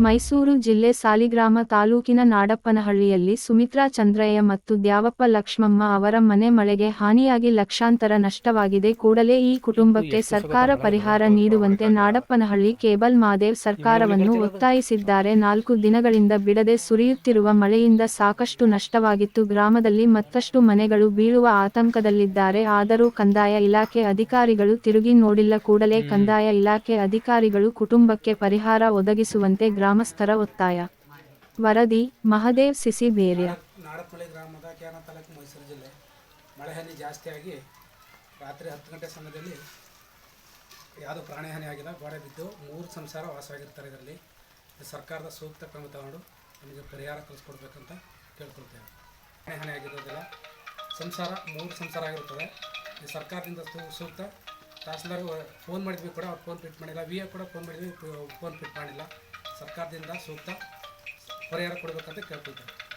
ಮೈಸೂರು ಜಿಲ್ಲೆ ಸಾಲಿಗ್ರಾಮ ತಾಲೂಕಿನ ನಾಡಪ್ಪನಹಳ್ಳಿಯಲ್ಲಿ ಸುಮಿತ್ರಾ ಚಂದ್ರಯ್ಯ ಮತ್ತು ದ್ಯಾವಪ್ಪ ಲಕ್ಷ್ಮಮ್ಮ ಅವರ ಮನೆ ಮಳೆಗೆ ಹಾನಿಯಾಗಿ ಲಕ್ಷಾಂತರ ನಷ್ಟವಾಗಿದೆ. ಕೂಡಲೇ ಈ ಕುಟುಂಬಕ್ಕೆ ಸರ್ಕಾರ ಪರಿಹಾರ ನೀಡುವಂತೆ ನಾಡಪ್ಪನಹಳ್ಳಿ ಕೇಬಲ್ ಮಾದೇವ್ ಸರ್ಕಾರವನ್ನು ಒತ್ತಾಯಿಸಿದ್ದಾರೆ. ನಾಲ್ಕು ದಿನಗಳಿಂದ ಬಿಡದೆ ಸುರಿಯುತ್ತಿರುವ ಮಳೆಯಿಂದ ಸಾಕಷ್ಟು ನಷ್ಟವಾಗಿತ್ತು. ಗ್ರಾಮದಲ್ಲಿ ಮತ್ತಷ್ಟು ಮನೆಗಳು ಬೀಳುವ ಆತಂಕದಲ್ಲಿದ್ದಾರೆ. ಆದರೂ ಕಂದಾಯ ಇಲಾಖೆ ಅಧಿಕಾರಿಗಳು ತಿರುಗಿ ನೋಡಿಲ್ಲ. ಕೂಡಲೇ ಕಂದಾಯ ಇಲಾಖೆ ಅಧಿಕಾರಿಗಳು ಕುಟುಂಬಕ್ಕೆ ಪರಿಹಾರ ಒದಗಿಸುವಂತೆ ಗ್ರಾಮಸ್ಥರ ಒತ್ತಾಯ. ವರದಿ, ಮಹದೇವ್ ಸಿಸಿ ಬೇರ್ಯ. ನಾಡಪಳ್ಳಿ ಗ್ರಾಮದ ಕ್ಯಾನ ತಾಲೂಕು ಮೈಸೂರು ಜಿಲ್ಲೆ. ಮಳೆಹಾನಿ ಜಾಸ್ತಿಯಾಗಿ ರಾತ್ರಿ ಹತ್ತು ಗಂಟೆ ಸಮಯದಲ್ಲಿ ಯಾವುದೋ ಪ್ರಾಣಿ ಆಗಿದೆ ಗೋಡೆ ಬಿದ್ದು ಮೂರು ಸಂಸಾರ ವಾಸವಾಗಿರ್ತಾರೆ ಇದರಲ್ಲಿ. ಸರ್ಕಾರದ ಸೂಕ್ತ ಕ್ರಮ ತಗೊಂಡು ನಮಗೆ ಪರಿಹಾರ ಕಲಿಸ್ಕೊಡ್ಬೇಕಂತ ಕೇಳ್ಕೊಳ್ತೇವೆ. ಪ್ರಾಣಿಹಾನಿ ಆಗಿರೋದಿಲ್ಲ ಸಂಸಾರ, ಮೂರು ಸಂಸಾರ ಆಗಿರುತ್ತದೆ ಈ ಸರ್ಕಾರದಿಂದ ಸೂಕ್ತ ತಹಸೀಲ್ದಾರ್ ಫೋನ್ ಮಾಡಿದ್ವಿ ಕೂಡ, ಅವ್ರು ಫೋನ್ ಪಿಟ್ ಮಾಡಿಲ್ಲ. ವಿ ಎ ಕೂಡ ಫೋನ್ ಮಾಡಿದ್ವಿ, ಫೋನ್ ಪಿಟ್ ಮಾಡಿಲ್ಲ. ಸರ್ಕಾರದಿಂದ ಸೂಕ್ತ ಪರಿಹಾರ ಕೊಡಬೇಕಂತ ಕೇಳ್ಕೊಳ್ತೇವೆ